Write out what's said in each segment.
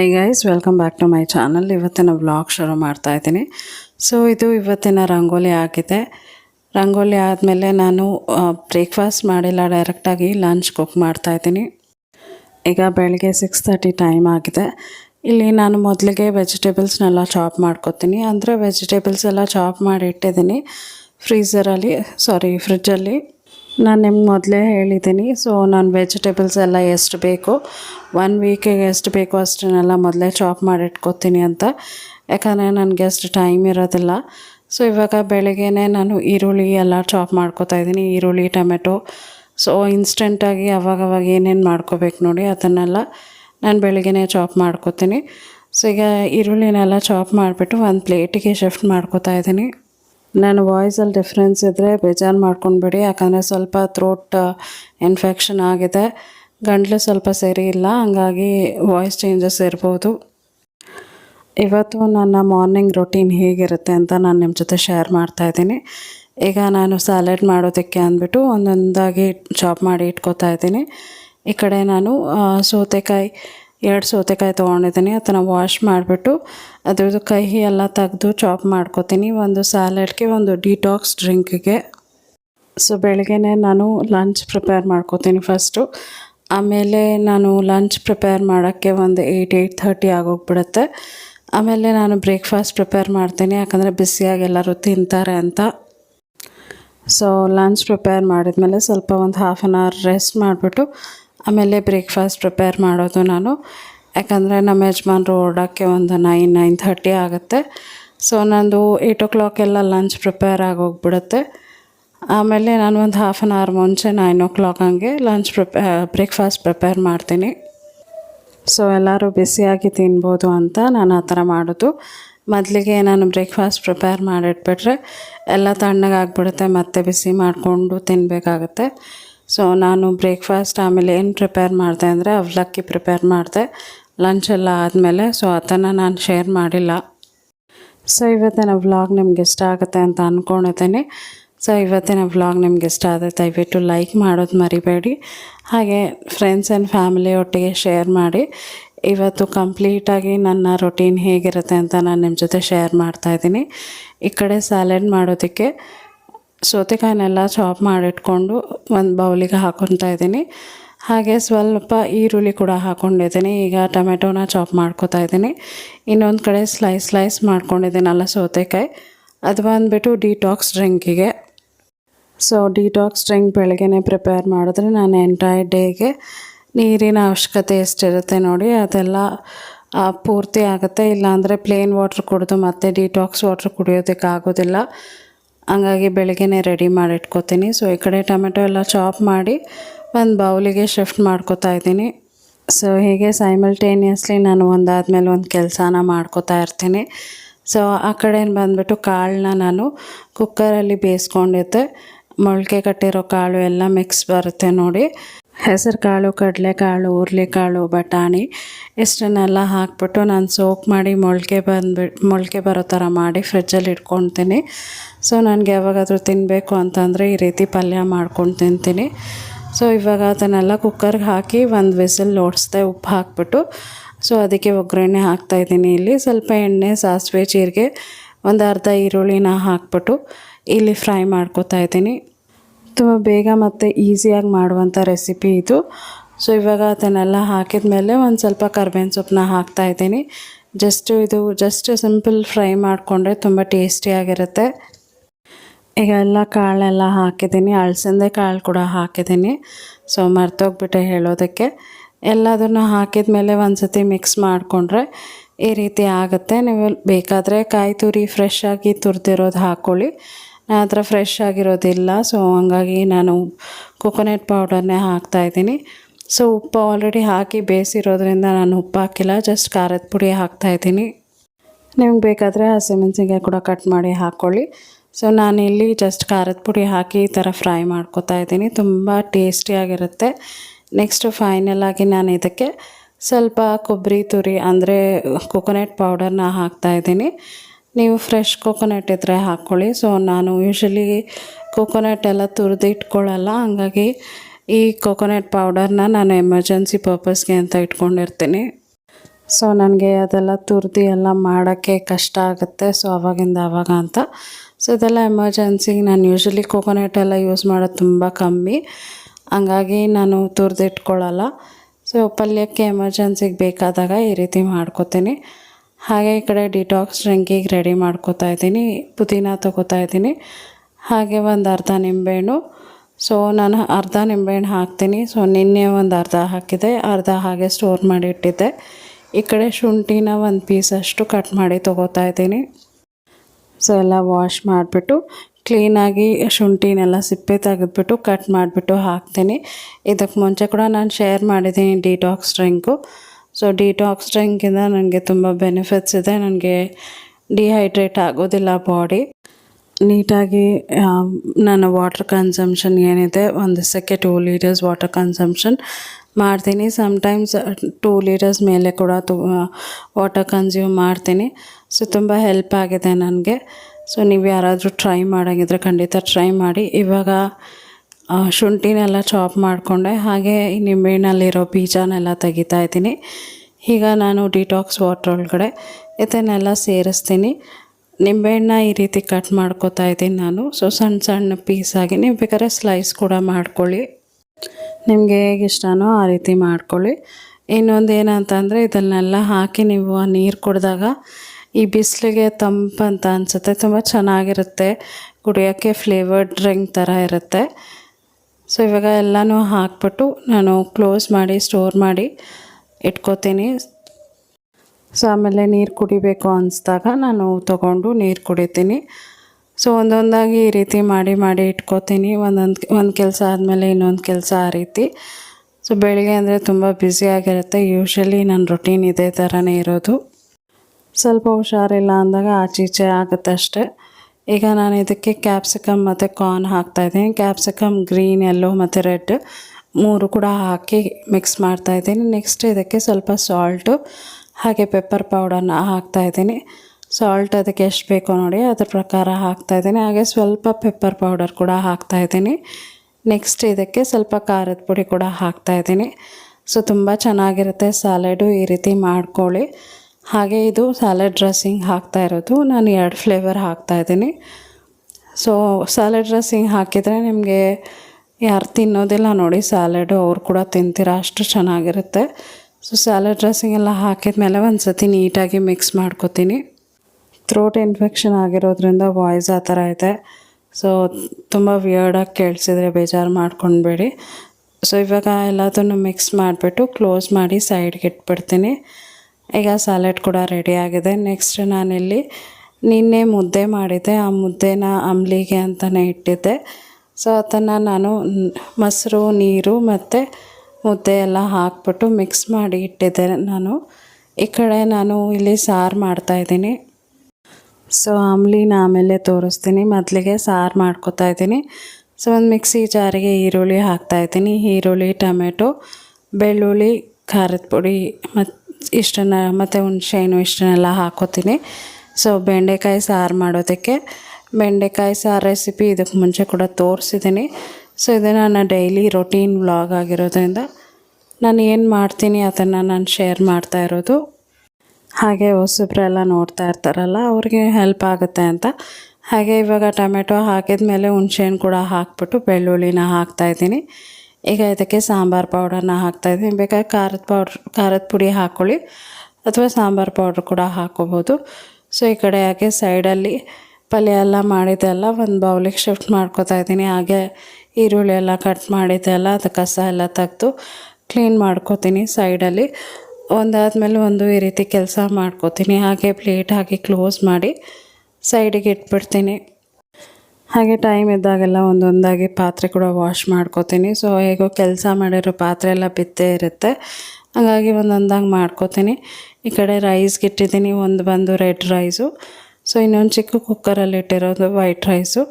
Hi guys welcome back to my channel ಇವತ್ತಿನ blog ಶುರು ಮಾಡ್ತಾ ಇದ್ದೀನಿ. ಸೊ ಇದು ಇವತ್ತಿನ ರಂಗೋಲಿ ಆಗಿದೆ ರಂಗೋಲಿ ಆದಮೇಲೆ ನಾನು ಬ್ರೇಕ್ಫಾಸ್ಟ್ ಮಾಡಿಲ್ಲ ಡೈರೆಕ್ಟಾಗಿ ಲಂಚ್ ಕುಕ್ ಮಾಡ್ತಾ ಇದ್ದೀನಿ. ಈಗ ಬೆಳಗ್ಗೆ ಸಿಕ್ಸ್ ತರ್ಟಿ ಟೈಮ್ ಆಗಿದೆ. ಇಲ್ಲಿ ನಾನು ಮೊದಲಿಗೆ ವೆಜಿಟೇಬಲ್ಸ್ನೆಲ್ಲ ಚಾಪ್ ಮಾಡ್ಕೊತೀನಿ. ಅಂದರೆ ವೆಜಿಟೇಬಲ್ಸ್ ಎಲ್ಲ ಚಾಪ್ ಮಾಡಿ ಇಟ್ಟಿದ್ದೀನಿ. ಫ್ರೀಝರಲ್ಲಿ ಸಾರಿ ಫ್ರಿಜ್ಜಲ್ಲಿ ನಾನು ನಿಮ್ಗೆ ಮೊದಲೇ ಹೇಳಿದ್ದೀನಿ ಸೊ ನಾನು ವೆಜಿಟೇಬಲ್ಸ್ ಎಲ್ಲ ಎಷ್ಟು ಬೇಕು ಒನ್ ವೀಕಿಗೆ ಎಷ್ಟು ಬೇಕು ಅಷ್ಟನ್ನೆಲ್ಲ ಮೊದಲೇ ಚಾಪ್ ಮಾಡಿಟ್ಕೋತೀನಿ ಅಂತ. ಯಾಕಂದರೆ ನನಗೆ ಅಷ್ಟು ಟೈಮ್ ಇರೋದಿಲ್ಲ. ಸೊ ಇವಾಗ ಬೆಳಗ್ಗೆನೇ ನಾನು ಈರುಳ್ಳಿ ಎಲ್ಲ ಚಾಪ್ ಮಾಡ್ಕೋತಾ ಇದ್ದೀನಿ. ಈರುಳ್ಳಿ, ಟೊಮೆಟೊ. ಸೊ ಇನ್ಸ್ಟೆಂಟಾಗಿ ಅವಾಗವಾಗ ಏನೇನು ಮಾಡ್ಕೋಬೇಕು ನೋಡಿ ಅದನ್ನೆಲ್ಲ ನಾನು ಬೆಳಗ್ಗೆನೇ ಚಾಪ್ ಮಾಡ್ಕೋತೀನಿ. ಸೊ ಈಗ ಈರುಳ್ಳಿನೆಲ್ಲ ಚಾಪ್ ಮಾಡಿಬಿಟ್ಟು ಒಂದು ಪ್ಲೇಟಿಗೆ ಶಿಫ್ಟ್ ಮಾಡ್ಕೋತಾ ಇದ್ದೀನಿ. ನಾನು ವಾಯ್ಸಲ್ಲಿ ಡಿಫ್ರೆನ್ಸ್ ಇದ್ದರೆ ಬೇಜಾರು ಮಾಡ್ಕೊಂಡ್ಬಿಡಿ. ಯಾಕಂದರೆ ಸ್ವಲ್ಪ ಥ್ರೋಟ್ ಇನ್ಫೆಕ್ಷನ್ ಆಗಿದೆ. ಗಂಟ್ಲು ಸ್ವಲ್ಪ ಸರಿ ಇಲ್ಲ. ಹಂಗಾಗಿ ವಾಯ್ಸ್ ಚೇಂಜಸ್ ಇರ್ಬೋದು. ಇವತ್ತು ನನ್ನ ಮಾರ್ನಿಂಗ್ ರೊಟೀನ್ ಹೇಗಿರುತ್ತೆ ಅಂತ ನಾನು ನಿಮ್ಮ ಜೊತೆ ಶೇರ್ ಮಾಡ್ತಾ ಇದ್ದೀನಿ. ಈಗ ನಾನು ಸ್ಯಾಲೆಡ್ ಮಾಡೋದಕ್ಕೆ ಅಂದ್ಬಿಟ್ಟು ಒಂದೊಂದಾಗಿ ಚಾಪ್ ಮಾಡಿ ಇಟ್ಕೋತಾ ಇದ್ದೀನಿ. ಈ ಕಡೆ ನಾನು ಆ, ಸೌತೆಕಾಯಿ ಎರಡು ಸೌತೆಕಾಯಿ ತೊಗೊಂಡಿದ್ದೀನಿ, ಅದನ್ನು ವಾಶ್ ಮಾಡಿಬಿಟ್ಟು ಅದ್ರದ್ದು ಕಹಿ ಎಲ್ಲ ತೆಗೆದು ಚಾಪ್ ಮಾಡ್ಕೊತೀನಿ. ಒಂದು ಸ್ಯಾಲೆಡ್ಗೆ ಒಂದು ಡಿಟಾಕ್ಸ್ ಡ್ರಿಂಕಿಗೆ ಸೊ ಬೆಳಗ್ಗೆನೇ ನಾನು ಲಂಚ್ ಪ್ರಿಪೇರ್ ಮಾಡ್ಕೋತೀನಿ ಫಸ್ಟು ಆಮೇಲೆ ನಾನು ಲಂಚ್ ಪ್ರಿಪೇರ್ ಮಾಡೋಕ್ಕೆ ಒಂದು ಏಯ್ಟ್ ಏಯ್ಟ್ ಥರ್ಟಿ ಆಗೋಗ್ಬಿಡುತ್ತೆ. ಆಮೇಲೆ ನಾನು ಬ್ರೇಕ್ಫಾಸ್ಟ್ ಪ್ರಿಪೇರ್ ಮಾಡ್ತೀನಿ, ಯಾಕಂದರೆ ಬಿಸಿಯಾಗಿ ಎಲ್ಲರೂ ತಿಂತಾರೆ ಅಂತ. ಸೊ ಲಂಚ್ ಪ್ರಿಪೇರ್ ಮಾಡಿದ್ಮೇಲೆ ಸ್ವಲ್ಪ ಒಂದು ಹಾಫ್ ಆನ್ ಅವರ್ ರೆಸ್ಟ್ ಮಾಡಿಬಿಟ್ಟು ಆಮೇಲೆ ಬ್ರೇಕ್ಫಾಸ್ಟ್ ಪ್ರಿಪೇರ್ ಮಾಡೋದು ನಾನು. ಯಾಕಂದರೆ ನಮ್ಮ ಯಜಮಾನ್ರು ಓಡೋಕ್ಕೆ ಒಂದು ನೈನ್ ನೈನ್ ಥರ್ಟಿ ಆಗುತ್ತೆ. ಸೊ ನಂದು ಏಯ್ಟ್ ಓ ಕ್ಲಾಕ್ ಎಲ್ಲ ಲಂಚ್ ಪ್ರಿಪೇರ್ ಆಗೋಗ್ಬಿಡುತ್ತೆ ಆಮೇಲೆ ನಾನು ಒಂದು ಹಾಫ್ ಆನ್ ಅವರ್ ಮುಂಚೆ ನೈನ್ ಓ ಕ್ಲಾಕ್ ಹಂಗೆ ಲಂಚ್ ಪ್ರಿಪೇ ಬ್ರೇಕ್ಫಾಸ್ಟ್ ಪ್ರಿಪೇರ್ ಮಾಡ್ತೀನಿ. ಸೊ ಎಲ್ಲರೂ ಬಿಸಿಯಾಗಿ ತಿನ್ಬೋದು ಅಂತ ನಾನು ಆ ಥರ ಮಾಡೋದು. ಮೊದಲಿಗೆ ನಾನು ಬ್ರೇಕ್ಫಾಸ್ಟ್ ಪ್ರಿಪೇರ್ ಮಾಡಿಟ್ಬಿಟ್ರೆ ಎಲ್ಲ ತಣ್ಣಗಾಗ್ಬಿಡುತ್ತೆ, ಮತ್ತೆ ಬಿಸಿ ಮಾಡಿಕೊಂಡು ತಿನ್ನಬೇಕಾಗತ್ತೆ ಸೊ ನಾನು ಬ್ರೇಕ್ಫಾಸ್ಟ್ ಆಮೇಲೆ ಏನು ಪ್ರಿಪೇರ್ ಮಾಡಿದೆ ಅಂದರೆ ಅವಲಕ್ಕಿ ಪ್ರಿಪೇರ್ ಮಾಡಿದೆ. ಲಂಚ್ ಎಲ್ಲ ಆದಮೇಲೆ ಸೊ ಅದನ್ನು ನಾನು ಶೇರ್ ಮಾಡಿಲ್ಲ. ಸೊ ಇವತ್ತಿನ ವ್ಲಾಗ್ ನಿಮ್ಗೆ ಇಷ್ಟ ಆಗುತ್ತೆ ಅಂತ ಅಂದ್ಕೊಂಡಿದ್ದೀನಿ ಸೊ ಇವತ್ತಿನ ವ್ಲಾಗ್ ನಿಮ್ಗೆ ಇಷ್ಟ ಆದರೆ ದಯವಿಟ್ಟು ಲೈಕ್ ಮಾಡೋದು ಮರಿಬೇಡಿ. ಹಾಗೆ ಫ್ರೆಂಡ್ಸ್ ಆ್ಯಂಡ್ ಫ್ಯಾಮಿಲಿ ಒಟ್ಟಿಗೆ ಶೇರ್ ಮಾಡಿ. ಇವತ್ತು ಕಂಪ್ಲೀಟಾಗಿ ನನ್ನ ರೊಟೀನ್ ಹೇಗಿರುತ್ತೆ ಅಂತ ನಾನು ನಿಮ್ಮ ಜೊತೆ ಶೇರ್ ಮಾಡ್ತಾಯಿದ್ದೀನಿ ಈ ಕಡೆ ಸ್ಯಾಲೆಡ್ ಮಾಡೋದಕ್ಕೆ ಸೌತೆಕಾಯಿನೆಲ್ಲ ಚಾಪ್ ಮಾಡಿಟ್ಕೊಂಡು ಒಂದು ಬೌಲಿಗೆ ಹಾಕೊತಾ ಇದ್ದೀನಿ. ಹಾಗೆ ಸ್ವಲ್ಪ ಈರುಳ್ಳಿ ಕೂಡ ಹಾಕ್ಕೊಂಡಿದ್ದೀನಿ ಈಗ ಟೊಮೆಟೊನ ಚಾಪ್ ಮಾಡ್ಕೋತಾ ಇದ್ದೀನಿ. ಇನ್ನೊಂದು ಕಡೆ ಸ್ಲೈಸ್ ಸ್ಲೈಸ್ ಮಾಡ್ಕೊಂಡಿದ್ದೀನಲ್ಲ ಸೌತೆಕಾಯಿ. ಅದು ಬಂದುಬಿಟ್ಟು ಡಿಟಾಕ್ಸ್ ಡ್ರಿಂಕಿಗೆ ಸೊ ಡಿಟಾಕ್ಸ್ ಡ್ರಿಂಕ್ ಬೆಳಗ್ಗೆನೇ ಪ್ರಿಪೇರ್ ಮಾಡಿದ್ರೆ ನಾನು ಎಂಟೈರ್ ಡೇಗೆ ನೀರಿನ ಅವಶ್ಯಕತೆ ಎಷ್ಟಿರುತ್ತೆ ನೋಡಿ, ಅದೆಲ್ಲ ಪೂರ್ತಿ ಆಗುತ್ತೆ. ಇಲ್ಲಾಂದರೆ ಪ್ಲೇನ್ ವಾಟ್ರ್ ಕುಡಿದು ಮತ್ತೆ ಡಿಟಾಕ್ಸ್ ವಾಟ್ರ್ ಕುಡಿಯೋದಕ್ಕೆ ಆಗೋದಿಲ್ಲ. ಹಂಗಾಗಿ ಬೆಳಗ್ಗೆನೇ ರೆಡಿ ಮಾಡಿ ಇಟ್ಕೋತೀನಿ ಸೊ ಈ ಕಡೆ ಟೊಮೆಟೊ ಎಲ್ಲ ಚಾಪ್ ಮಾಡಿ ಒಂದು ಬೌಲಿಗೆ ಶಿಫ್ಟ್ ಮಾಡ್ಕೋತಾ ಇದ್ದೀನಿ. ಸೊ ಹೀಗೆ ಸೈಮಲ್ಟೇನಿಯಸ್ಲಿ ನಾನು ಒಂದಾದಮೇಲೆ ಒಂದು ಕೆಲಸನ ಮಾಡ್ಕೋತಾ ಇರ್ತೀನಿ. ಸೊ ಆ ಕಡೆಯಿಂದ ಬಂದುಬಿಟ್ಟು ಕಾಳನ್ನ ನಾನು ಕುಕ್ಕರಲ್ಲಿ ಬೇಯಿಸ್ಕೊಂಡಿದ್ದೆ. ಮೊಳಕೆ ಕಟ್ಟಿರೋ ಕಾಳು ಎಲ್ಲ ಮಿಕ್ಸ್ ಬರುತ್ತೆ ನೋಡಿ. ಹೆಸರು ಕಾಳು ಕಡಲೆಕಾಳು ಹುರ್ಲಿಕಾಳು ಬಟಾಣಿ ಇಷ್ಟನ್ನೆಲ್ಲ ಹಾಕ್ಬಿಟ್ಟು ನಾನು ಸೋಕ್ ಮಾಡಿ ಮೊಳಕೆ ಬಂದ್ಬಿಟ್ಟು ಮೊಳಕೆ ಬರೋ ಥರ ಮಾಡಿ ಫ್ರಿಜ್ಜಲ್ಲಿ ಇಟ್ಕೊತೀನಿ ಸೊ ನನಗೆ ಯಾವಾಗಾದರೂ ತಿನ್ನಬೇಕು ಅಂತಂದರೆ ಈ ರೀತಿ ಪಲ್ಯ ಮಾಡ್ಕೊಂಡು ತಿಂತೀನಿ. ಸೊ ಇವಾಗ ಅದನ್ನೆಲ್ಲ ಕುಕ್ಕರ್ಗೆ ಹಾಕಿ ಒಂದು ವಿಸಿಲ್ ಓಡಿಸ್ದೆ ಉಪ್ಪು ಹಾಕ್ಬಿಟ್ಟು, ಸೊ ಅದಕ್ಕೆ ಒಗ್ಗರಣೆ ಹಾಕ್ತಾಯಿದ್ದೀನಿ ಇಲ್ಲಿ ಸ್ವಲ್ಪ ಎಣ್ಣೆ, ಸಾಸಿವೆ, ಜೀರಿಗೆ, ಒಂದು ಅರ್ಧ ಈರುಳ್ಳಿನ ಹಾಕ್ಬಿಟ್ಟು ಇಲ್ಲಿ ಫ್ರೈ ಮಾಡ್ಕೋತಾ ಇದ್ದೀನಿ. ತುಂಬ ಬೇಗ ಮತ್ತು ಈಸಿಯಾಗಿ ಮಾಡುವಂಥ ರೆಸಿಪಿ ಇದು. ಸೊ ಇವಾಗ ಅದನ್ನೆಲ್ಲ ಹಾಕಿದ ಮೇಲೆ ಒಂದು ಸ್ವಲ್ಪ ಕರ್ಬೇವಿನ ಸೊಪ್ಪನ್ನ ಹಾಕ್ತಾ ಇದ್ದೀನಿ. ಜಸ್ಟ್ ಇದು ಜಸ್ಟ್ ಸಿಂಪಲ್ ಫ್ರೈ ಮಾಡಿಕೊಂಡ್ರೆ ತುಂಬ ಟೇಸ್ಟಿಯಾಗಿರುತ್ತೆ ಈಗ ಎಲ್ಲ ಕಾಳೆಲ್ಲ ಹಾಕಿದ್ದೀನಿ. ಅಳಸಂದೆ ಕಾಳು ಕೂಡ ಹಾಕಿದ್ದೀನಿ. ಸೊ ಮರ್ತೋಗ್ಬಿಟ್ಟೆ ಹೇಳೋದಕ್ಕೆ. ಎಲ್ಲದನ್ನು ಹಾಕಿದ ಮೇಲೆ ಒಂದು ಸತಿ ಮಿಕ್ಸ್ ಮಾಡಿಕೊಂಡ್ರೆ ಈ ರೀತಿ ಆಗುತ್ತೆ. ನೀವು ಬೇಕಾದರೆ ಕಾಯಿ ತುರಿ ಫ್ರೆಶ್ ಆಗಿ ತುರಿದಿರೋದು ಹಾಕ್ಕೊಳ್ಳಿ ನನ್ನ ಹತ್ರ ಫ್ರೆಶ್ ಆಗಿರೋದಿಲ್ಲ. ಸೊ ಹಂಗಾಗಿ ನಾನು ಕೊಕೊನೆಟ್ ಪೌಡರ್ನೇ ಹಾಕ್ತಾಯಿದ್ದೀನಿ ಸೊ ಉಪ್ಪು ಆಲ್ರೆಡಿ ಹಾಕಿ ಬೇಯಿಸಿರೋದ್ರಿಂದ ನಾನು ಉಪ್ಪು ಹಾಕಿಲ್ಲ ಜಸ್ಟ್ ಖಾರದ ಪುಡಿ ಹಾಕ್ತಾಯಿದ್ದೀನಿ ನಿಮ್ಗೆ ಬೇಕಾದರೆ ಹಸಿಮೆಣಸಿನ್ಕಾಯಿ ಕೂಡ ಕಟ್ ಮಾಡಿ ಹಾಕ್ಕೊಳ್ಳಿ ಸೊ ಇಲ್ಲಿ ಜಸ್ಟ್ ಖಾರದ ಪುಡಿ ಹಾಕಿ ಈ ಥರ ಫ್ರೈ ಮಾಡ್ಕೊತಾ ಇದ್ದೀನಿ. ತುಂಬ ಟೇಸ್ಟಿಯಾಗಿರುತ್ತೆ ನೆಕ್ಸ್ಟ್ ಫೈನಲ್ ಆಗಿ ನಾನು ಇದಕ್ಕೆ ಸ್ವಲ್ಪ ಕೊಬ್ಬರಿ ತುರಿ ಅಂದರೆ ಕೊಕೊನೆಟ್ ಪೌಡರ್ನ ಹಾಕ್ತಾ ಇದ್ದೀನಿ. ನೀವು ಫ್ರೆಶ್ ಕೋಕೋನಟ್ ಇದ್ದರೆ ಹಾಕ್ಕೊಳ್ಳಿ ಸೊ ನಾನು ಯೂಶಲಿ ಕೋಕೋನಟ್ ಎಲ್ಲ ತುರಿದು ಇಟ್ಕೊಳ್ಳಲ್ಲ ಹಂಗಾಗಿ ಈ ಕೋಕೋನಟ್ ಪೌಡರ್ನ ನಾನು ಎಮರ್ಜೆನ್ಸಿ ಪರ್ಪಸ್ಗೆ ಅಂತ ಇಟ್ಕೊಂಡಿರ್ತೀನಿ. ಸೊ ನನಗೆ ಅದೆಲ್ಲ ತುರಿದು ಎಲ್ಲ ಮಾಡೋಕ್ಕೆ ಕಷ್ಟ ಆಗುತ್ತೆ. ಸೊ ಅವಾಗಿಂದ ಆವಾಗ ಅಂತ. ಸೊ ಇದೆಲ್ಲ ಎಮರ್ಜೆನ್ಸಿಗೆ ನಾನು ಯೂಶಲಿ ಕೋಕೋನಟ್ ಎಲ್ಲ ಯೂಸ್ ಮಾಡೋದು ತುಂಬ ಕಮ್ಮಿ. ಹಂಗಾಗಿ ನಾನು ತುರಿದಿಟ್ಕೊಳ್ಳಲ್ಲ ಸೊ ಪಲ್ಯಕ್ಕೆ ಎಮರ್ಜೆನ್ಸಿಗೆ ಬೇಕಾದಾಗ ಈ ರೀತಿ ಮಾಡ್ಕೋತೀನಿ. ಹಾಗೆ ಈ ಕಡೆ ಡಿಟಾಕ್ಸ್ ಡ್ರಿಂಕಿಗೆ ರೆಡಿ ಮಾಡ್ಕೋತಾ ಇದ್ದೀನಿ, ಪುದೀನ ತೊಗೋತಾ ಇದ್ದೀನಿ. ಹಾಗೆ ಒಂದು ಅರ್ಧ ನಿಂಬೆಹಣ್ಣು. ಸೊ ನಾನು ಅರ್ಧ ನಿಂಬೆಹಣ್ಣು ಹಾಕ್ತೀನಿ. ಸೊ ನಿನ್ನೆ ಒಂದು ಅರ್ಧ ಹಾಕಿದೆ. ಅರ್ಧ ಹಾಗೆ ಸ್ಟೋರ್ ಮಾಡಿ ಇಟ್ಟಿದ್ದೆ. ಈ ಕಡೆ ಶುಂಠಿನ ಒಂದು ಪೀಸಷ್ಟು ಕಟ್ ಮಾಡಿ ತೊಗೋತಾ ಇದ್ದೀನಿ. ಸೊ ಎಲ್ಲ ವಾಶ್ ಮಾಡಿಬಿಟ್ಟು ಕ್ಲೀನಾಗಿ ಶುಂಠಿನೆಲ್ಲ ಸಿಪ್ಪೆ ತೆಗೆದ್ಬಿಟ್ಟು ಕಟ್ ಮಾಡಿಬಿಟ್ಟು ಹಾಕ್ತೀನಿ. ಇದಕ್ಕೆ ಮುಂಚೆ ಕೂಡ ನಾನು ಶೇರ್ ಮಾಡಿದ್ದೀನಿ ಡಿಟಾಕ್ಸ್ ಡ್ರಿಂಕು ಸೊ ಡಿಟಾಕ್ಸ್ ಡ್ರಿಂಕಿಂದ ನನಗೆ ತುಂಬ ಬೆನಿಫಿಟ್ಸ್ ಇದೆ. ನನಗೆ ಡಿಹೈಡ್ರೇಟ್ ಆಗೋದಿಲ್ಲ ಬಾಡಿ ನೀಟಾಗಿ ನನ್ನ ವಾಟರ್ ಕನ್ಸಂಪ್ಷನ್ ಏನಿದೆ, ಒಂದು ದಿವಸಕ್ಕೆ ಟೂ ಲೀಟರ್ಸ್ ವಾಟರ್ ಕನ್ಸಂಪ್ಷನ್ ಮಾಡ್ತೀನಿ. ಸಮ್ಟೈಮ್ಸ್ ಟೂ ಲೀಟರ್ಸ್ ಮೇಲೆ ಕೂಡ ತು ವಾಟರ್ ಕನ್ಸ್ಯೂಮ್ ಮಾಡ್ತೀನಿ. ಸೊ ತುಂಬ ಹೆಲ್ಪ್ ಆಗಿದೆ ನನಗೆ. ಸೊ ನೀವು ಯಾರಾದರೂ ಟ್ರೈ ಮಾಡೋಂಗಿದ್ರೆ ಖಂಡಿತ ಟ್ರೈ ಮಾಡಿ. ಇವಾಗ ಶುಂಠಿನೆಲ್ಲ ಚಾಪ್ ಮಾಡಿಕೊಂಡೆ. ಹಾಗೆ ನಿಂಬೆಹಣ್ಣಲ್ಲಿರೋ ಬೀಜನೆಲ್ಲ ತೆಗಿತಾ ಇದ್ದೀನಿ. ಈಗ ನಾನು ಡಿಟಾಕ್ಸ್ ವಾಟರ್ ಒಳಗಡೆ ಇದನ್ನೆಲ್ಲ ಸೇರಿಸ್ತೀನಿ. ನಿಂಬೆಹಣ್ಣ ಈ ರೀತಿ ಕಟ್ ಮಾಡ್ಕೋತಾ ಇದ್ದೀನಿ ನಾನು. ಸೊ ಸಣ್ಣ ಸಣ್ಣ ಪೀಸಾಗಿ ನೀವು ಬೇಕಾದ್ರೆ ಸ್ಲೈಸ್ ಕೂಡ ಮಾಡ್ಕೊಳ್ಳಿ. ನಿಮಗೆ ಹೇಗೆ ಇಷ್ಟನೋ ಆ ರೀತಿ ಮಾಡ್ಕೊಳ್ಳಿ. ಇನ್ನೊಂದು ಏನಂತಂದರೆ ಇದನ್ನೆಲ್ಲ ಹಾಕಿ ನೀವು ಆ ನೀರು ಕುಡಿದಾಗ ಈ ಬಿಸಿಲಿಗೆ ತಂಪಂತ ಅನಿಸುತ್ತೆ. ತುಂಬ ಚೆನ್ನಾಗಿರುತ್ತೆ. ಕುಡಿಯೋಕ್ಕೆ ಫ್ಲೇವರ್ಡ್ ಡ್ರಿಂಕ್ ಥರ ಇರುತ್ತೆ. ಸೊ ಇವಾಗ ಎಲ್ಲನೂ ಹಾಕ್ಬಿಟ್ಟು ನಾನು ಕ್ಲೋಸ್ ಮಾಡಿ ಸ್ಟೋರ್ ಮಾಡಿ ಇಟ್ಕೋತೀನಿ. ಸೊ ಆಮೇಲೆ ನೀರು ಕುಡಿಬೇಕು ಅನಿಸ್ದಾಗ ನಾನು ತಗೊಂಡು ನೀರು ಕುಡಿತೀನಿ. ಸೊ ಒಂದೊಂದಾಗಿ ಈ ರೀತಿ ಮಾಡಿ ಮಾಡಿ ಇಟ್ಕೋತೀನಿ. ಒಂದೊಂದು, ಒಂದು ಕೆಲಸ ಆದಮೇಲೆ ಇನ್ನೊಂದು ಕೆಲಸ ಆ ರೀತಿ. ಸೊ ಬೆಳಿಗ್ಗೆ ಅಂದರೆ ತುಂಬ ಬ್ಯುಸಿಯಾಗಿರುತ್ತೆ ಯೂಶ್ವಲಿ ನನ್ನ ರೊಟೀನ್ ಇದೇ ಥರನೇ ಇರೋದು. ಸ್ವಲ್ಪ ಹುಷಾರಿಲ್ಲ ಅಂದಾಗ ಆಚೀಚೆ ಆಗುತ್ತೆ ಅಷ್ಟೇ ಈಗ ನಾನು ಇದಕ್ಕೆ ಕ್ಯಾಪ್ಸಿಕಮ್ ಮತ್ತು ಕಾರ್ನ್ ಹಾಕ್ತಾ ಇದ್ದೀನಿ. ಕ್ಯಾಪ್ಸಿಕಮ್ ಗ್ರೀನ್ ಎಲ್ಲೋ ಮತ್ತು ರೆಡ್ ಮೂರು ಕೂಡ ಹಾಕಿ ಮಿಕ್ಸ್ ಮಾಡ್ತಾ ಇದ್ದೀನಿ. ನೆಕ್ಸ್ಟ್ ಇದಕ್ಕೆ ಸ್ವಲ್ಪ ಸಾಲ್ಟು ಹಾಗೆ ಪೆಪ್ಪರ್ ಪೌಡರ್ನ ಹಾಕ್ತಾಯಿದ್ದೀನಿ ಸಾಲ್ಟ್ ಅದಕ್ಕೆ ಎಷ್ಟು ಬೇಕೋ ನೋಡಿ ಅದ್ರ ಪ್ರಕಾರ ಹಾಕ್ತಾ ಇದ್ದೀನಿ. ಹಾಗೆ ಸ್ವಲ್ಪ ಪೆಪ್ಪರ್ ಪೌಡರ್ ಕೂಡ ಹಾಕ್ತಾ ಇದ್ದೀನಿ. ನೆಕ್ಸ್ಟ್ ಇದಕ್ಕೆ ಸ್ವಲ್ಪ ಖಾರದ ಪುಡಿ ಕೂಡ ಹಾಕ್ತಾ ಇದ್ದೀನಿ. ಸೊ ತುಂಬ ಚೆನ್ನಾಗಿರುತ್ತೆ ಸ್ಯಾಲೆಡು ಈ ರೀತಿ ಮಾಡ್ಕೊಳ್ಳಿ. ಹಾಗೆ ಇದು ಸ್ಯಾಲೆಡ್ ಡ್ರೆಸ್ಸಿಂಗ್ ಹಾಕ್ತಾ ಇರೋದು. ನಾನು ಎರಡು ಫ್ಲೇವರ್ ಹಾಕ್ತಾಯಿದ್ದೀನಿ ಸೊ ಸ್ಯಾಲೆಡ್ ಡ್ರೆಸ್ಸಿಂಗ್ ಹಾಕಿದರೆ ನಿಮಗೆ ಯಾರು ತಿನ್ನೋದಿಲ್ಲ ನೋಡಿ ಸ್ಯಾಲೆಡು ಅವ್ರು ಕೂಡ ತಿಂತೀರ, ಅಷ್ಟು ಚೆನ್ನಾಗಿರುತ್ತೆ. ಸೊ ಸ್ಯಾಲೆಡ್ ಡ್ರೆಸ್ಸಿಂಗ್ ಎಲ್ಲ ಹಾಕಿದ ಮೇಲೆ ಒಂದು ಸತಿ ನೀಟಾಗಿ ಮಿಕ್ಸ್ ಮಾಡ್ಕೊತೀನಿ. ಥ್ರೋಟ್ ಇನ್ಫೆಕ್ಷನ್ ಆಗಿರೋದ್ರಿಂದ ವಾಯ್ಸ್ ಆ ಥರ ಇದೆ. ಸೊ ತುಂಬ ವಿಯರ್ಡಾಗಿ ಕೇಳಿಸಿದ್ರೆ ಬೇಜಾರು ಮಾಡ್ಕೊಂಡ್ಬೇಡಿ. ಸೊ ಇವಾಗ ಎಲ್ಲದನ್ನು ಮಿಕ್ಸ್ ಮಾಡಿಬಿಟ್ಟು ಕ್ಲೋಸ್ ಮಾಡಿ ಸೈಡ್ಗೆ ಇಟ್ಬಿಡ್ತೀನಿ. ಈಗ ಸ್ಯಾಲೆಡ್ ಕೂಡ ರೆಡಿ ಆಗಿದೆ. ನೆಕ್ಸ್ಟ್ ನಾನಿಲ್ಲಿ ನಿನ್ನೆ ಮುದ್ದೆ ಮಾಡಿದ್ದೆ. ಆ ಮುದ್ದೆನ ಅಂಬ್ಲಿಗೆ ಅಂತಲೇ ಇಟ್ಟಿದ್ದೆ. ಸೊ ಅದನ್ನು ನಾನು ಮೊಸರು, ನೀರು ಮತ್ತು ಮುದ್ದೆ ಎಲ್ಲ ಹಾಕ್ಬಿಟ್ಟು ಮಿಕ್ಸ್ ಮಾಡಿ ಇಟ್ಟಿದ್ದೆ ನಾನು. ಈ ಕಡೆ ನಾನು ಇಲ್ಲಿ ಸಾರು ಮಾಡ್ತಾಯಿದ್ದೀನಿ ಸೊ ಆಮ್ಲಿನ ಆಮೇಲೆ ತೋರಿಸ್ತೀನಿ. ಮೊದಲಿಗೆ ಸಾರು ಮಾಡ್ಕೋತಾ ಇದ್ದೀನಿ. ಸೊ ಒಂದು ಮಿಕ್ಸಿ ಜಾರಿಗೆ ಈರುಳ್ಳಿ ಹಾಕ್ತಾಯಿದ್ದೀನಿ ಈರುಳ್ಳಿ, ಟೊಮೆಟೊ, ಬೆಳ್ಳುಳ್ಳಿ, ಖಾರದ ಪುಡಿ ಮತ್ತು ಇಷ್ಟನ್ನು ಮತ್ತು ಹುಣಸೆಹಣ್ಣು ಇಷ್ಟನ್ನೆಲ್ಲ ಹಾಕೋತೀನಿ. ಸೊ ಬೆಂಡೆಕಾಯಿ ಸಾರು ಮಾಡೋದಕ್ಕೆ. ಬೆಂಡೆಕಾಯಿ ಸಾರು ರೆಸಿಪಿ ಇದಕ್ಕೆ ಮುಂಚೆ ಕೂಡ ತೋರಿಸಿದ್ದೀನಿ. ಸೊ ಇದು ನನ್ನ ಡೈಲಿ ರೊಟೀನ್ ವ್ಲಾಗ್ ಆಗಿರೋದ್ರಿಂದ ನಾನು ಏನು ಮಾಡ್ತೀನಿ ಅದನ್ನು ನಾನು ಶೇರ್ ಮಾಡ್ತಾ ಇರೋದು. ಹಾಗೆ ಹೊಸಬ್ರೆಲ್ಲ ನೋಡ್ತಾ ಇರ್ತಾರಲ್ಲ, ಅವ್ರಿಗೆ ಹೆಲ್ಪ್ ಆಗುತ್ತೆ ಅಂತ. ಹಾಗೆ ಇವಾಗ ಟೊಮೆಟೊ ಹಾಕಿದ ಮೇಲೆ ಹುಣ್ಸೆಹಣ್ಣು ಕೂಡ ಹಾಕ್ಬಿಟ್ಟು ಬೆಳ್ಳುಳ್ಳಿನ ಹಾಕ್ತಾಯಿದ್ದೀನಿ ಈಗ ಇದಕ್ಕೆ ಸಾಂಬಾರು ಪೌಡರ್ನ ಹಾಕ್ತಾಯಿದ್ದೀನಿ ಬೇಕಾದ್ರೆ ಖಾರದ ಪೌಡ್ರ್, ಖಾರದ ಪುಡಿ ಹಾಕ್ಕೊಳ್ಳಿ ಅಥವಾ ಸಾಂಬಾರು ಪೌಡ್ರ್ ಕೂಡ ಹಾಕ್ಕೋಬೋದು ಸೊ, ಈ ಕಡೆ ಹಾಗೆ ಸೈಡಲ್ಲಿ ಪಲ್ಯ ಎಲ್ಲ ಮಾಡಿದ್ದೆಲ್ಲ ಒಂದು ಬೌಲಿಗೆ ಶಿಫ್ಟ್ ಮಾಡ್ಕೋತಾ ಇದ್ದೀನಿ. ಹಾಗೆ ಈರುಳ್ಳಿ ಎಲ್ಲ ಕಟ್ ಮಾಡಿದ್ದೆಲ್ಲ ಅದು ಕಸ ಎಲ್ಲ ತೆಗೆದು ಕ್ಲೀನ್ ಮಾಡ್ಕೋತೀನಿ ಸೈಡಲ್ಲಿ. ಒಂದಾದಮೇಲೆ ಒಂದು ಈ ರೀತಿ ಕೆಲಸ ಮಾಡ್ಕೋತೀನಿ. ಹಾಗೆ ಪ್ಲೇಟ್ ಹಾಕಿ ಕ್ಲೋಸ್ ಮಾಡಿ ಸೈಡಿಗೆ ಇಟ್ಬಿಡ್ತೀನಿ. ಹಾಗೆ ಟೈಮ್ ಇದ್ದಾಗೆಲ್ಲ ಒಂದೊಂದಾಗಿ ಪಾತ್ರೆ ಕೂಡ ವಾಶ್ ಮಾಡ್ಕೋತೀನಿ. ಸೊ ಹೇಗೋ ಕೆಲಸ ಮಾಡಿರೋ ಪಾತ್ರೆ ಎಲ್ಲ ಬಿತ್ತೇ ಇರುತ್ತೆ. ಹಾಗಾಗಿ ಒಂದೊಂದಾಗಿ ಮಾಡ್ಕೋತೀನಿ. ಈ ಕಡೆ ರೈಸ್ಗೆ ಇಟ್ಟಿದ್ದೀನಿ, ಒಂದು ಬಂದು ರೆಡ್ ರೈಸು ಸೊ ಇನ್ನೊಂದು ಚಿಕ್ಕ ಕುಕ್ಕರಲ್ಲಿ ಇಟ್ಟಿರೋದು white rice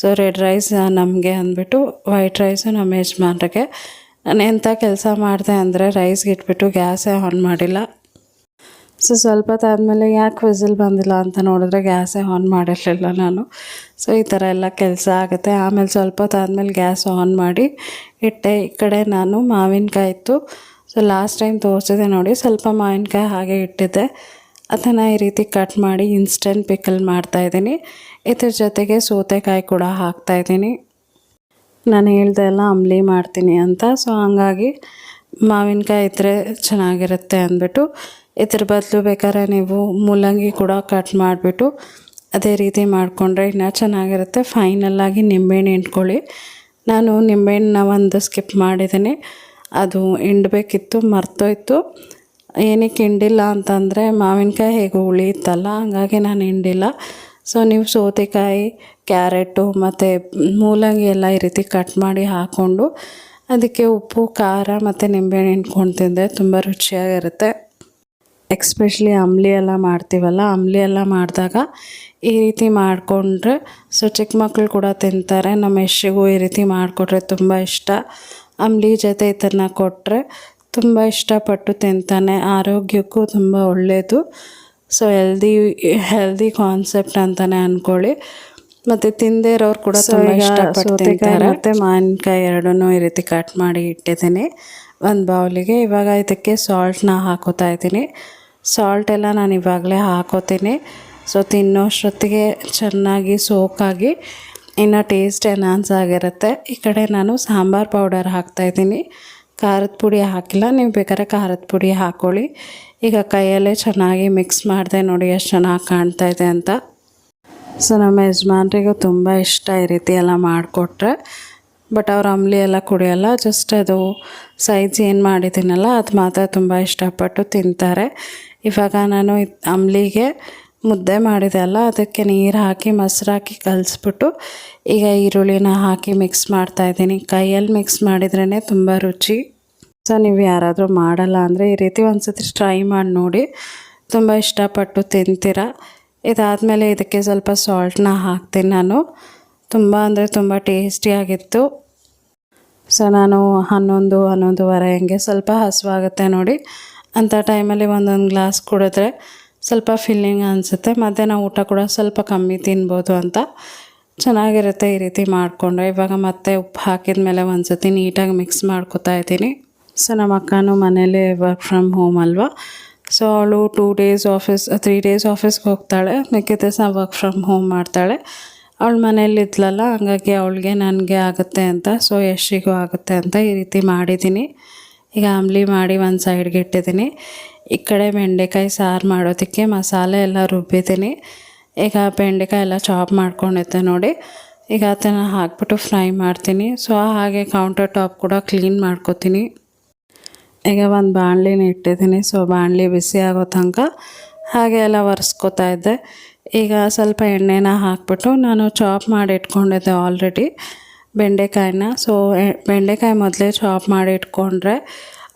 so red rice ನಮಗೆ ಅಂದ್ಬಿಟ್ಟು ವೈಟ್ ರೈಸು ನಮ್ಮ ಯಜಮಾನ್ರಿಗೆ. ನಾನು ಎಂಥ ಕೆಲಸ ಮಾಡಿದೆ ಅಂದರೆ ರೈಸ್ಗೆ ಇಟ್ಬಿಟ್ಟು ಗ್ಯಾಸೇ ಆನ್ ಮಾಡಿಲ್ಲ. ಸೊ ಸ್ವಲ್ಪ ಹೊತ್ತಾದಮೇಲೆ ಯಾಕೆ ವಿಸಿಲ್ ಬಂದಿಲ್ಲ ಅಂತ ನೋಡಿದ್ರೆ ಗ್ಯಾಸೇ ಆನ್ ಮಾಡಿರಲಿಲ್ಲ ನಾನು. ಸೊ ಈ ಥರ ಎಲ್ಲ ಕೆಲಸ ಆಗುತ್ತೆ. ಆಮೇಲೆ ಸ್ವಲ್ಪ ಹೊತ್ತಾದಮೇಲೆ ಗ್ಯಾಸ್ ಆನ್ ಮಾಡಿ ಇಟ್ಟೆ. ಈ ಕಡೆ ನಾನು ಮಾವಿನಕಾಯಿ ಇತ್ತು. ಸೊ ಲಾಸ್ಟ್ ಟೈಮ್ ತೋರಿಸಿದೆ ನೋಡಿ. ಸ್ವಲ್ಪ ಮಾವಿನಕಾಯಿ ಹಾಗೆ ಇಟ್ಟಿದ್ದೆ. ಅದನ್ನು ಈ ರೀತಿ ಕಟ್ ಮಾಡಿ ಇನ್ಸ್ಟೆಂಟ್ ಪಿಕಲ್ ಮಾಡ್ತಾಯಿದ್ದೀನಿ ಇದ್ರ ಜೊತೆಗೆ ಸೌತೆಕಾಯಿ ಕೂಡ ಹಾಕ್ತಾಯಿದ್ದೀನಿ ನಾನು ಹೇಳ್ದೆ ಎಲ್ಲ ಅಂಬ್ಲಿ ಮಾಡ್ತೀನಿ ಅಂತ. ಸೊ ಹಂಗಾಗಿ ಮಾವಿನಕಾಯಿ ಇದ್ದರೆ ಚೆನ್ನಾಗಿರುತ್ತೆ ಅಂದ್ಬಿಟ್ಟು ಇದ್ರ ಬದಲು ಬೇಕಾದ್ರೆ ನೀವು ಮೂಲಂಗಿ ಕೂಡ ಕಟ್ ಮಾಡಿಬಿಟ್ಟು ಅದೇ ರೀತಿ ಮಾಡಿಕೊಂಡ್ರೆ ಇನ್ನೂ ಚೆನ್ನಾಗಿರುತ್ತೆ. ಫೈನಲ್ಲಾಗಿ ನಿಂಬೆಹಣ್ಣು ಹಿಂಡ್ಕೊಳ್ಳಿ. ನಾನು ನಿಂಬೆಹಣ್ಣನ್ನ ಒಂದು ಸ್ಕಿಪ್ ಮಾಡಿದ್ದೀನಿ. ಅದು ಹಿಂಡಬೇಕಿತ್ತು, ಮರ್ತೋಯ್ತು. ಏನಕ್ಕೆ ಹಿಂಡಿಲ್ಲ ಅಂತಂದರೆ ಮಾವಿನಕಾಯಿ ಹೇಗೆ ಉಳಿಯುತ್ತಲ್ಲ, ಹಾಗಾಗಿ ನಾನು ಹಿಂಡಿಲ್ಲ. ಸೊ ನೀವು ಸೌತೆಕಾಯಿ, ಕ್ಯಾರೆಟು ಮತ್ತು ಮೂಲಂಗಿ ಎಲ್ಲ ಈ ರೀತಿ ಕಟ್ ಮಾಡಿ ಹಾಕ್ಕೊಂಡು ಅದಕ್ಕೆ ಉಪ್ಪು, ಖಾರ ಮತ್ತು ನಿಂಬೆಹಣ್ಣು ಹಿಂಡ್ಕೊಂಡು ತಿಂದೆ ತುಂಬ ರುಚಿಯಾಗಿರುತ್ತೆ. ಎಕ್ಸ್ಪೆಷಲಿ ಅಂಬ್ಲಿ ಎಲ್ಲ ಮಾಡ್ತೀವಲ್ಲ ಅಂಬ್ಲಿ ಎಲ್ಲ ಮಾಡಿದಾಗ ಈ ರೀತಿ ಮಾಡಿಕೊಂಡ್ರೆ ಸೊ ಚಿಕ್ಕ ಮಕ್ಕಳು ಕೂಡ ತಿಂತಾರೆ ನಮ್ಮ ಯಶಿಗೂ ಈ ರೀತಿ ಮಾಡಿಕೊಟ್ರೆ ತುಂಬ ಇಷ್ಟ. ಅಂಬ್ಲಿ ಜೊತೆ ಇದನ್ನು ಕೊಟ್ಟರೆ ತುಂಬ ಇಷ್ಟಪಟ್ಟು ತಿಂತಾನೆ ಆರೋಗ್ಯಕ್ಕೂ ತುಂಬ ಒಳ್ಳೆಯದು ಸೊ ಹೆಲ್ದಿ ಹೆಲ್ದಿ ಕಾನ್ಸೆಪ್ಟ್ ಅಂತಲೇ ಅಂದ್ಕೊಳ್ಳಿ ಮತ್ತು ತಿಂದೇ ಇರೋರು ಕೂಡ ತುಂಬ ಇಷ್ಟಪಟ್ಟು ತಿಂತಾರೆ. ಮತ್ತು ಮಾವಿನಕಾಯಿ ಎರಡನ್ನೂ ಈ ರೀತಿ ಕಟ್ ಮಾಡಿ ಇಟ್ಟಿದ್ದೀನಿ. ಒಂದು ಬೌಲಿಗೆ ಇವಾಗ ಇದಕ್ಕೆ ಸಾಲ್ಟ್ನ ಹಾಕೋತಾ ಇದ್ದೀನಿ. ಸಾಲ್ಟ್ ಎಲ್ಲ ನಾನು ಇವಾಗಲೇ ಹಾಕೋತೀನಿ. ಸೊ ತಿನ್ನೋಷ್ಟೊತ್ತಿಗೆ ಚೆನ್ನಾಗಿ ಸೋಕಾಗಿ ಇನ್ನು ಟೇಸ್ಟ್ ಎನ್ಹಾನ್ಸ್ ಆಗಿರುತ್ತೆ. ಈ ಕಡೆ ನಾನು ಸಾಂಬಾರು ಪೌಡರ್ ಹಾಕ್ತಾಯಿದ್ದೀನಿ ಖಾರದ ಪುಡಿ ಹಾಕಿಲ್ಲ. ನೀವು ಬೇಕಾದ್ರೆ ಖಾರದ ಪುಡಿ ಹಾಕ್ಕೊಳ್ಳಿ ಈಗ ಕೈಯಲ್ಲೇ ಚೆನ್ನಾಗಿ ಮಿಕ್ಸ್ ಮಾಡಿದೆ ನೋಡಿ ಎಷ್ಟು ಚೆನ್ನಾಗಿ ಕಾಣ್ತಾ ಇದೆ ಅಂತ. ಸೊ ನಮ್ಮ ಯಜಮಾನ್ರಿಗೂ ತುಂಬ ಇಷ್ಟ ಈ ರೀತಿ ಎಲ್ಲ ಮಾಡಿಕೊಟ್ರೆ. ಬಟ್ ಅವ್ರು ಅಂಬ್ಲಿ ಎಲ್ಲ ಕುಡಿಯೋಲ್ಲ. ಜಸ್ಟ್ ಅದು ಸೈಜ್ ಏನು ಮಾಡಿದ್ದೀನಲ್ಲ, ಅದು ಮಾತ್ರ ತುಂಬ ಇಷ್ಟಪಟ್ಟು ತಿಂತಾರೆ. ಇವಾಗ ನಾನು ಅಂಬ್ಲಿಗೆ ಮುದ್ದೆ ಮಾಡಿದೆ ಅಲ್ಲ, ಅದಕ್ಕೆ ನೀರು ಹಾಕಿ ಮೊಸರು ಹಾಕಿ ಕಲಿಸ್ಬಿಟ್ಟು ಈಗ ಈರುಳ್ಳಿನ ಹಾಕಿ ಮಿಕ್ಸ್ ಮಾಡ್ತಾ ಇದ್ದೀನಿ. ಕೈಯಲ್ಲಿ ಮಿಕ್ಸ್ ಮಾಡಿದ್ರೇ ತುಂಬ ರುಚಿ. ಸೊ ನೀವು ಯಾರಾದರೂ ಮಾಡಲ್ಲ ಅಂದರೆ ಈ ರೀತಿ ಒಂದು ಸತಿ ಟ್ರೈ ಮಾಡಿ ನೋಡಿ. ತುಂಬ ಇಷ್ಟಪಟ್ಟು ತಿಂತೀರ. ಇದಾದಮೇಲೆ ಇದಕ್ಕೆ ಸ್ವಲ್ಪ ಸಾಲ್ಟನ್ನ ಹಾಕ್ತೀನಿ ನಾನು. ತುಂಬ ಅಂದರೆ ತುಂಬ ಟೇಸ್ಟಿಯಾಗಿತ್ತು ಸೊ ನಾನು ಹನ್ನೊಂದು, ಹನ್ನೊಂದುವರೆ ಹಂಗೆ ಸ್ವಲ್ಪ ಹಸುವಾಗುತ್ತೆ ನೋಡಿ. ಅಂಥ ಟೈಮಲ್ಲಿ ಒಂದೊಂದು ಗ್ಲಾಸ್ ಕುಡಿದ್ರೆ ಸ್ವಲ್ಪ ಫಿಲ್ಲಿಂಗ್ ಅನಿಸುತ್ತೆ. ಮಧ್ಯಾಹ್ನ ಊಟ ಕೂಡ ಸ್ವಲ್ಪ ಕಮ್ಮಿ ತಿನ್ಬೋದು ಅಂತ. ಚೆನ್ನಾಗಿರುತ್ತೆ ಈ ರೀತಿ ಮಾಡಿಕೊಂಡ್ರೆ. ಇವಾಗ ಮತ್ತೆ ಉಪ್ಪು ಹಾಕಿದ ಮೇಲೆ ಒಂದು ಸತಿ ನೀಟಾಗಿ ಮಿಕ್ಸ್ ಮಾಡ್ಕೊತಾ ಇದ್ದೀನಿ. ಸೊ, ನಮ್ಮ ಅಕ್ಕನೂ ಮನೇಲಿ ವರ್ಕ್ ಫ್ರಮ್ ಹೋಮ್ ಅಲ್ವಾ? ಸೊ, ಅವಳು two days office three days ಆಫೀಸ್ಗೆ ಹೋಗ್ತಾಳೆ. ಮಿಕ್ಕಿದ ದಿವಸ ವರ್ಕ್ ಫ್ರಮ್ ಹೋಮ್ ಮಾಡ್ತಾಳೆ. ಅವಳು ಮನೇಲಿ ಇದ್ಲಲ್ಲ, ಹಂಗಾಗಿ ಅವಳಿಗೆ ನನಗೆ ಆಗುತ್ತೆ ಅಂತ. ಸೊ, ಯಶಿಗೂ ಆಗುತ್ತೆ ಅಂತ ಈ ರೀತಿ ಮಾಡಿದ್ದೀನಿ. ಈಗ ಅಂಬ್ಲಿ ಮಾಡಿ ಒಂದು ಸೈಡ್ಗೆ ಇಟ್ಟಿದ್ದೀನಿ. ಈ ಕಡೆ ಬೆಂಡೆಕಾಯಿ ಸಾರು ಮಾಡೋದಕ್ಕೆ ಮಸಾಲೆ ಎಲ್ಲ ರುಬ್ಬಿದ್ದೀನಿ. ಈಗ ಬೆಂಡೆಕಾಯಿ ಎಲ್ಲ ಚಾಪ್ ಮಾಡ್ಕೊಂಡಿದ್ದೆ ನೋಡಿ. ಈಗ ಅದನ್ನು ಹಾಕ್ಬಿಟ್ಟು ಫ್ರೈ ಮಾಡ್ತೀನಿ. ಸೊ ಹಾಗೆ ಕೌಂಟರ್ ಟಾಪ್ ಕೂಡ ಕ್ಲೀನ್ ಮಾಡ್ಕೋತೀನಿ. ಈಗ ಒಂದು ಬಾಣಲಿನ ಇಟ್ಟಿದ್ದೀನಿ. ಸೊ ಬಾಣಲಿ ಬಿಸಿ ಆಗೋ ತನಕ ಹಾಗೆ ಎಲ್ಲ ಒರೆಸ್ಕೋತಾ ಇದ್ದೆ. ಈಗ ಸ್ವಲ್ಪ ಎಣ್ಣೆನ ಹಾಕ್ಬಿಟ್ಟು ನಾನು ಚಾಪ್ ಮಾಡಿ ಇಟ್ಕೊಂಡಿದ್ದೆ ಆಲ್ರೆಡಿ ಬೆಂಡೆಕಾಯಿನ. ಸೊ ಬೆಂಡೆಕಾಯಿ ಮೊದಲೇ ಚಾಪ್ ಮಾಡಿ ಇಟ್ಕೊಂಡ್ರೆ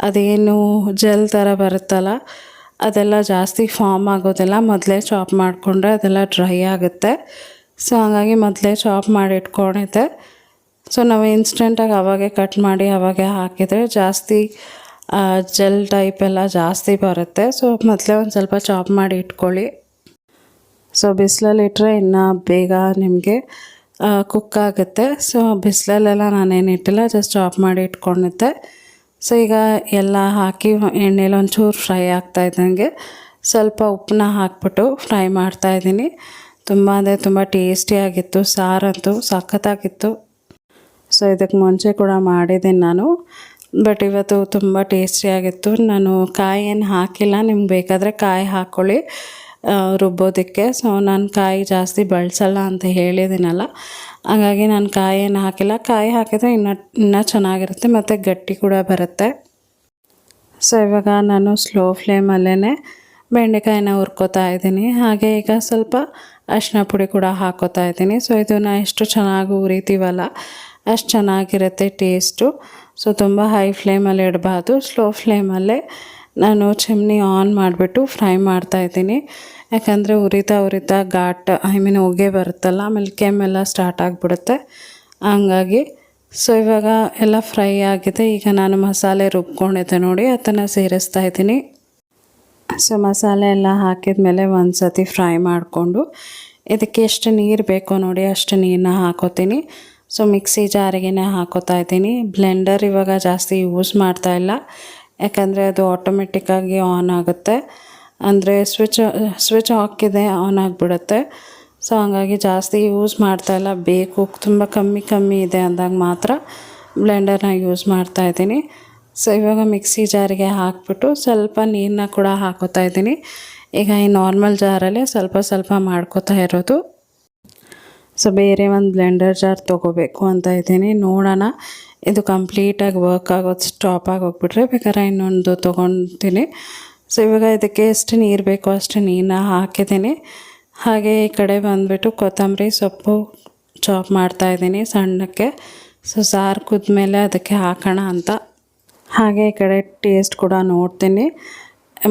ಅದೇನು ಜೆಲ್ ಥರ ಬರುತ್ತಲ್ಲ, ಅದೆಲ್ಲ ಜಾಸ್ತಿ ಫಾರ್ಮ್ ಆಗೋದಿಲ್ಲ. ಮೊದಲೇ ಚಾಪ್ ಮಾಡಿಕೊಂಡ್ರೆ ಅದೆಲ್ಲ ಡ್ರೈ ಆಗುತ್ತೆ. ಸೊ ಹಾಗಾಗಿ ಮೊದಲೇ ಚಾಪ್ ಮಾಡಿ ಇಟ್ಕೊಂಡಿದ್ದೆ. ಸೊ ನಾವು ಇನ್ಸ್ಟೆಂಟಾಗಿ ಅವಾಗೆ ಕಟ್ ಮಾಡಿ ಅವಾಗೆ ಹಾಕಿದರೆ ಜಾಸ್ತಿ ಜೆಲ್ ಟೈಪ್ ಎಲ್ಲ ಜಾಸ್ತಿ ಬರುತ್ತೆ. ಸೊ ಮೊದಲೇ ಒಂದು ಸ್ವಲ್ಪ ಚಾಪ್ ಮಾಡಿ ಇಟ್ಕೊಳ್ಳಿ. ಸೊ ಬಿಸಿಲಲ್ಲಿ ಇಟ್ಟರೆ ಇನ್ನೂ ಬೇಗ ನಿಮಗೆ ಕುಕ್ ಆಗುತ್ತೆ. ಸೊ ಬಿಸಿಲಲ್ಲೆಲ್ಲ ನಾನೇನು ಇಟ್ಟಿಲ್ಲ ಜಸ್ಟ್ ಆಫ್ ಮಾಡಿ ಇಟ್ಕೊಂಡಿದ್ದೆ. ಸೊ ಈಗ ಎಲ್ಲ ಹಾಕಿ ಎಣ್ಣೆಲಿ ಒಂಚೂರು ಫ್ರೈ ಆಗ್ತಾ ಇದ್ದಂಗೆ. ಸ್ವಲ್ಪ ಉಪ್ಪನ್ನ ಹಾಕ್ಬಿಟ್ಟು ಫ್ರೈ ಮಾಡ್ತಾ ಇದ್ದೀನಿ. ತುಂಬ ಅಂದರೆ ತುಂಬ ಟೇಸ್ಟಿಯಾಗಿತ್ತು ಸಾರಂತೂ ಸಖತ್ತಾಗಿತ್ತು. ಸೊ ಇದಕ್ಕೆ ಮುಂಚೆ ಕೂಡ ಮಾಡಿದ್ದೀನಿ ನಾನು. ಬಟ್ ಇವತ್ತು ತುಂಬ ಟೇಸ್ಟಿಯಾಗಿತ್ತು ನಾನು ಕಾಯಿ ಏನು ಹಾಕಿಲ್ಲ, ನಿಮ್ಗೆ ಬೇಕಾದರೆ ಕಾಯಿ ಹಾಕ್ಕೊಳ್ಳಿ ರುಬ್ಬೋದಕ್ಕೆ. ಸೊ ನಾನು ಕಾಯಿ ಜಾಸ್ತಿ ಬಳಸಲ್ಲ ಅಂತ ಹೇಳಿದ್ದೀನಲ್ಲ ಹಾಗಾಗಿ ನಾನು ಕಾಯಿ ಏನು ಹಾಕಿಲ್ಲ. ಕಾಯಿ ಹಾಕಿದರೆ ಇನ್ನೂ ಇನ್ನೂ ಚೆನ್ನಾಗಿರುತ್ತೆ ಮತ್ತು ಗಟ್ಟಿ ಕೂಡ ಬರುತ್ತೆ. ಸೊ ಇವಾಗ ನಾನು ಸ್ಲೋ ಫ್ಲೇಮಲ್ಲೇ ಬೆಂಡೆಕಾಯಿನ ಹುರ್ಕೋತಾ ಇದ್ದೀನಿ. ಹಾಗೆ ಈಗ ಸ್ವಲ್ಪ ಅರಿಶಿನ ಪುಡಿ ಕೂಡ ಹಾಕೋತಾ ಇದ್ದೀನಿ. ಸೊ ಇದನ್ನು ಎಷ್ಟು ಚೆನ್ನಾಗಿ ಉರಿತೀವಲ್ಲ ಅಷ್ಟು ಚೆನ್ನಾಗಿರುತ್ತೆ ಟೇಸ್ಟು ಸೊ ತುಂಬ ಹೈ ಫ್ಲೇಮಲ್ಲಿ ಇಡಬಾರ್ದು. ಸ್ಲೋ ಫ್ಲೇಮಲ್ಲೇ ನಾನು ಚಿಮ್ನಿ ಆನ್ ಮಾಡಿಬಿಟ್ಟು ಫ್ರೈ ಮಾಡ್ತಾಯಿದ್ದೀನಿ ಯಾಕಂದರೆ ಉರಿತಾ ಉರಿತಾ ಘಾಟ್ ಐ ಮೀನ್ ಹೊಗೆ ಬರುತ್ತಲ್ಲ, ಆಮೇಲೆ ಕೆಮ್ಮೆಲ್ಲ ಸ್ಟಾರ್ಟ್ ಆಗಿಬಿಡುತ್ತೆ. ಹಂಗಾಗಿ ಸೊ ಇವಾಗ ಎಲ್ಲ ಫ್ರೈ ಆಗಿದೆ. ಈಗ ನಾನು ಮಸಾಲೆ ರುಬ್ಕೊಂಡಿದ್ದೆ ನೋಡಿ, ಅದನ್ನು ಸೇರಿಸ್ತಾ ಇದ್ದೀನಿ. ಸೊ ಮಸಾಲೆ ಎಲ್ಲ ಹಾಕಿದ ಮೇಲೆ ಒಂದು ಸತಿ ಫ್ರೈ ಮಾಡಿಕೊಂಡು, ಇದಕ್ಕೆ ಎಷ್ಟು ನೀರು ಬೇಕೋ ನೋಡಿ ಅಷ್ಟು ನೀರನ್ನ ಹಾಕೋತೀನಿ. ಸೊ ಮಿಕ್ಸಿ ಜಾರಿಗೆನೇ ಹಾಕೋತಾ ಇದ್ದೀನಿ. ಬ್ಲೆಂಡರ್ ಇವಾಗ ಜಾಸ್ತಿ ಯೂಸ್ ಮಾಡ್ತಾ ಇಲ್ಲ. ಯಾಕಂದರೆ ಅದು ಆಟೋಮೆಟಿಕ್ಕಾಗಿ ಆನ್ ಆಗುತ್ತೆ. ಅಂದರೆ ಸ್ವಿಚ್ ಸ್ವಿಚ್ ಹಾಕಿದೆ ಆನ್ ಆಗಿಬಿಡುತ್ತೆ. ಸೊ ಹಂಗಾಗಿ ಜಾಸ್ತಿ ಯೂಸ್ ಮಾಡ್ತಾಯಿಲ್ಲ ಬೇಕು, ತುಂಬ ಕಮ್ಮಿ ಕಮ್ಮಿ ಇದೆ ಅಂದಾಗ ಮಾತ್ರ ಬ್ಲೆಂಡರ್ನ ಯೂಸ್ ಮಾಡ್ತಾಯಿದ್ದೀನಿ ಸೊ ಇವಾಗ ಮಿಕ್ಸಿ ಜಾರಿಗೆ ಹಾಕ್ಬಿಟ್ಟು ಸ್ವಲ್ಪ ನೀರನ್ನ ಕೂಡ ಹಾಕೋತಾ ಇದ್ದೀನಿ. ಈಗ ಈ ನಾರ್ಮಲ್ ಜಾರಲ್ಲೇ ಸ್ವಲ್ಪ ಸ್ವಲ್ಪ ಮಾಡ್ಕೋತಾ ಇರೋದು. ಸೊ ಬೇರೆ ಒಂದು ಬ್ಲೆಂಡರ್ ಜಾರ್ ತೊಗೋಬೇಕು ಅಂತ ಇದ್ದೀನಿ. ನೋಡೋಣ. ಇದು ಕಂಪ್ಲೀಟಾಗಿ ವರ್ಕ್ ಆಗೋದು ಸ್ಟಾಪ್ ಆಗಿ ಹೋಗ್ಬಿಟ್ರೆ ಬೇಕಾದ್ರೆ ಇನ್ನೊಂದು ತೊಗೊತೀನಿ. ಸೊ ಇವಾಗ ಇದಕ್ಕೆ ಎಷ್ಟು ನೀರು ಬೇಕೋ ಅಷ್ಟು ನೀರನ್ನ ಹಾಕಿದ್ದೀನಿ. ಹಾಗೆ ಈ ಕಡೆ ಬಂದುಬಿಟ್ಟು ಕೊತ್ತಂಬರಿ ಸೊಪ್ಪು ಚಾಪ್ ಮಾಡ್ತಾಯಿದ್ದೀನಿ ಸಣ್ಣಕ್ಕೆ. ಸೊ ಸಾರು ಕುದ್ಮೇಲೆ ಅದಕ್ಕೆ ಹಾಕೋಣ ಅಂತ. ಹಾಗೆ ಈ ಕಡೆ ಟೇಸ್ಟ್ ಕೂಡ ನೋಡ್ತೀನಿ.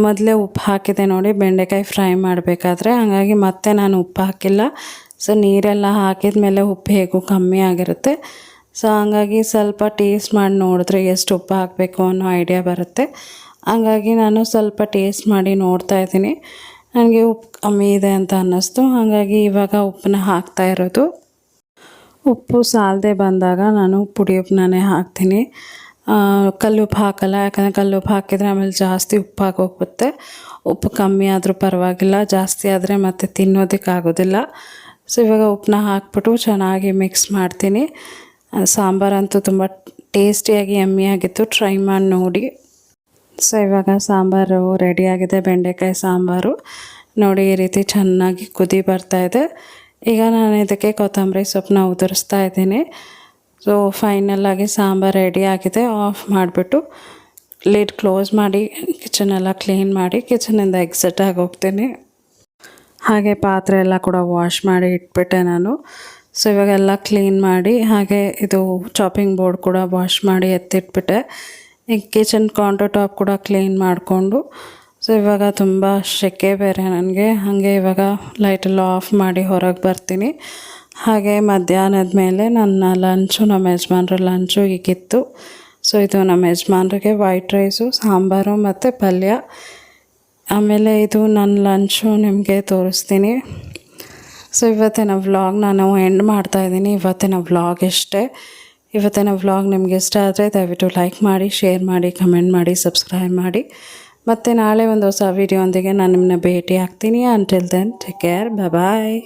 ಮೊದಲೇ ಉಪ್ಪು ಹಾಕಿದೆ ನೋಡಿ, ಬೆಂಡೆಕಾಯಿ ಫ್ರೈ ಮಾಡಬೇಕಾದ್ರೆ. ಹಾಗಾಗಿ ಮತ್ತೆ ನಾನು ಉಪ್ಪು ಹಾಕಿಲ್ಲ. ಸೊ ನೀರೆಲ್ಲ ಹಾಕಿದ ಮೇಲೆ ಉಪ್ಪು ಹೇಗೂ ಕಮ್ಮಿ ಆಗಿರುತ್ತೆ. ಸೊ ಹಂಗಾಗಿ ಸ್ವಲ್ಪ ಟೇಸ್ಟ್ ಮಾಡಿ ನೋಡಿದ್ರೆ ಎಷ್ಟು ಉಪ್ಪು ಹಾಕಬೇಕು ಅನ್ನೋ ಐಡಿಯಾ ಬರುತ್ತೆ. ಹಂಗಾಗಿ ನಾನು ಸ್ವಲ್ಪ ಟೇಸ್ಟ್ ಮಾಡಿ ನೋಡ್ತಾ ಇದ್ದೀನಿ. ನನಗೆ ಉಪ್ಪು ಕಮ್ಮಿ ಇದೆ ಅಂತ ಅನ್ನಿಸ್ತು. ಹಾಗಾಗಿ ಇವಾಗ ಉಪ್ಪನ್ನ ಹಾಕ್ತಾ ಇರೋದು. ಉಪ್ಪು ಸಾಲದೆ ಬಂದಾಗ ನಾನು ಪುಡಿ ಉಪ್ಪನ್ನೇ ಹಾಕ್ತೀನಿ. ಕಲ್ಲುಪ್ಪು ಹಾಕಲ್ಲ, ಯಾಕಂದರೆ ಕಲ್ಲುಪ್ಪು ಹಾಕಿದರೆ ಆಮೇಲೆ ಜಾಸ್ತಿ ಉಪ್ಪು ಹಾಕೋಗುತ್ತೆ ಉಪ್ಪು ಕಮ್ಮಿ ಆದರೂ ಪರವಾಗಿಲ್ಲ, ಜಾಸ್ತಿ ಆದರೆ ಮತ್ತೆ ತಿನ್ನೋದಕ್ಕಾಗೋದಿಲ್ಲ ಸೊ ಇವಾಗ ಉಪ್ಪನ್ನ ಹಾಕ್ಬಿಟ್ಟು ಚೆನ್ನಾಗಿ ಮಿಕ್ಸ್ ಮಾಡ್ತೀನಿ. ಸಾಂಬಾರಂತೂ ತುಂಬ ಟೇಸ್ಟಿಯಾಗಿ ಎಮ್ಮಿಯಾಗಿತ್ತು ಟ್ರೈ ಮಾಡಿ ನೋಡಿ. ಸೊ ಇವಾಗ ಸಾಂಬಾರು ರೆಡಿಯಾಗಿದೆ ಬೆಂಡೆಕಾಯಿ ಸಾಂಬಾರು. ನೋಡಿ, ಈ ರೀತಿ ಚೆನ್ನಾಗಿ ಕುದಿ ಬರ್ತಾ ಇದೆ. ಈಗ ನಾನು ಇದಕ್ಕೆ ಕೊತ್ತಂಬರಿ ಸೊಪ್ಪನ್ನ ಉದುರಿಸ್ತಾ ಇದ್ದೀನಿ. ಸೊ ಫೈನಲ್ಲಾಗಿ ಸಾಂಬಾರು ರೆಡಿ ಆಗಿದೆ. ಆಫ್ ಮಾಡಿಬಿಟ್ಟು ಲಿಡ್ ಕ್ಲೋಸ್ ಮಾಡಿ ಕಿಚನೆಲ್ಲ ಕ್ಲೀನ್ ಮಾಡಿ ಕಿಚನಿಂದ ಎಕ್ಸಿಟ್ ಆಗಿ ಹೋಗ್ತೀನಿ. ಹಾಗೆ ಪಾತ್ರೆ ಎಲ್ಲ ಕೂಡ ವಾಶ್ ಮಾಡಿ ಇಟ್ಬಿಟ್ಟೆ ನಾನು. ಸೊ ಇವಾಗೆಲ್ಲ ಕ್ಲೀನ್ ಮಾಡಿ ಹಾಗೆ ಇದು ಚಾಪಿಂಗ್ ಬೋರ್ಡ್ ಕೂಡ ವಾಶ್ ಮಾಡಿ ಎತ್ತಿಟ್ಬಿಟ್ಟೆ. ಈ ಕಿಚನ್ ಕೌಂಟರ್ ಟಾಪ್ ಕೂಡ ಕ್ಲೀನ್ ಮಾಡಿಕೊಂಡು. ಸೊ ಇವಾಗ ತುಂಬ ಸೆಕೆ ಬೇರೆ ನನಗೆ. ಹಾಗೆ ಇವಾಗ ಲೈಟೆಲ್ಲ ಆಫ್ ಮಾಡಿ ಹೊರಗೆ ಬರ್ತೀನಿ. ಹಾಗೆ ಮಧ್ಯಾಹ್ನದ ಮೇಲೆ ನನ್ನ ಲಂಚು ನಮ್ಮ ಯಜಮಾನ್ರ ಲಂಚು ಈಗಿತ್ತು ಸೊ ಇದು ನಮ್ಮ ಯಜಮಾನ್ರಿಗೆ ವೈಟ್ ರೈಸು ಸಾಂಬಾರು ಮತ್ತು ಪಲ್ಯ. ಆಮೇಲೆ ಇದು ನನ್ನ ಲಂಚು ನಿಮಗೆ ತೋರಿಸ್ತೀನಿ. ಸೊ ಇವತ್ತಿನ ವ್ಲಾಗ್ ನಾನು ಎಂಡ್ ಮಾಡ್ತಾಯಿದ್ದೀನಿ ಇವತ್ತಿನ ವ್ಲಾಗ್ ಇಷ್ಟೇ ಇವತ್ತಿನ ವ್ಲಾಗ್ ನಿಮಗೆ ಇಷ್ಟ ಆದರೆ ದಯವಿಟ್ಟು ಲೈಕ್ ಮಾಡಿ ಶೇರ್ ಮಾಡಿ ಕಮೆಂಟ್ ಮಾಡಿ ಸಬ್ಸ್ಕ್ರೈಬ್ ಮಾಡಿ. ಮತ್ತು ನಾಳೆ ಒಂದು ಹೊಸ ವೀಡಿಯೋ ಒಂದಿಗೆ ನಾನು ನಿಮ್ಮನ್ನ ಭೇಟಿ ಆಗ್ತೀನಿ until then take care bye